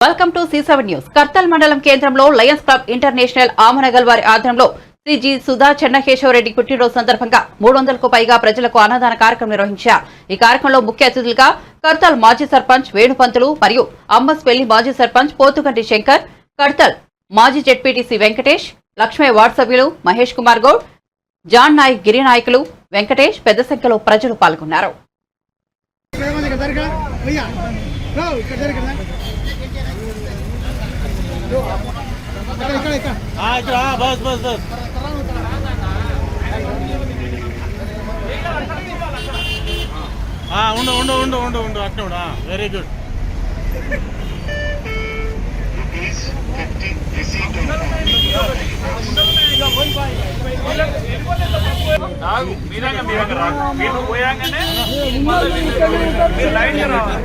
Welcome to C seven news. Kartal మండలం కేంద్రంలో Lions club international Amangal వారి ఆధ్వర్యంలో శ్రీ జి సుధా చెన్నకేశవరెడ్డి పుట్టినరోజు సందర్భంగా మూడు వందలకు పైగా ప్రజలకు అన్నదాన కార్యక్రమం నిర్వహించారు. ఈ కార్యక్రమంలో ముఖ్య అతిథులుగా కర్తల్ మాజీ సర్పంచ్ వేణుపంతులు మరియు అమ్మస్పల్లి మాజీ సర్పంచ్ పోతుగంటి శంకర్ కర్తల్ మాజీ జెడ్పీటీసీ వెంకటేష్ లక్ష్మీ వార్డు సభ్యులు మహేష్ కుమార్ గౌడ్ జాన్ నాయక్ గిరి నాయకులు వెంకటేష్ పెద్ద సంఖ్యలో ప్రజలు పాల్గొన్నారు. ఇక్కడ బస్ బస్ బస్ ఉండు ఉండు ఉండు ఉండు ఉండు అట్లా ఉండు వెరీ గుడ్ రాగు మీరు పోయాగానే మీరు లైన్ రావాలి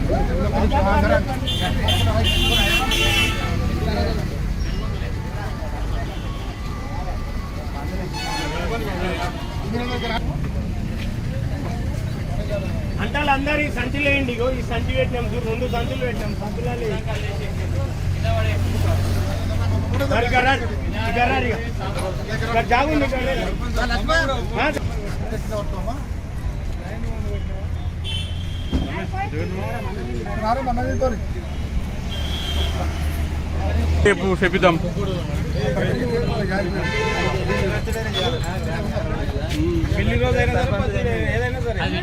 అంటే అందరు ఈ సంచులు వేయండి ఇగో ఈ సంచి పెట్టినాం చూడు రెండు సంచులు పెట్టినాం సంచులలో మరి రేపు చెప్పిద్దాం. పెళ్ళి రోజు అయినా సరే ఏదైనా సరే. అన్న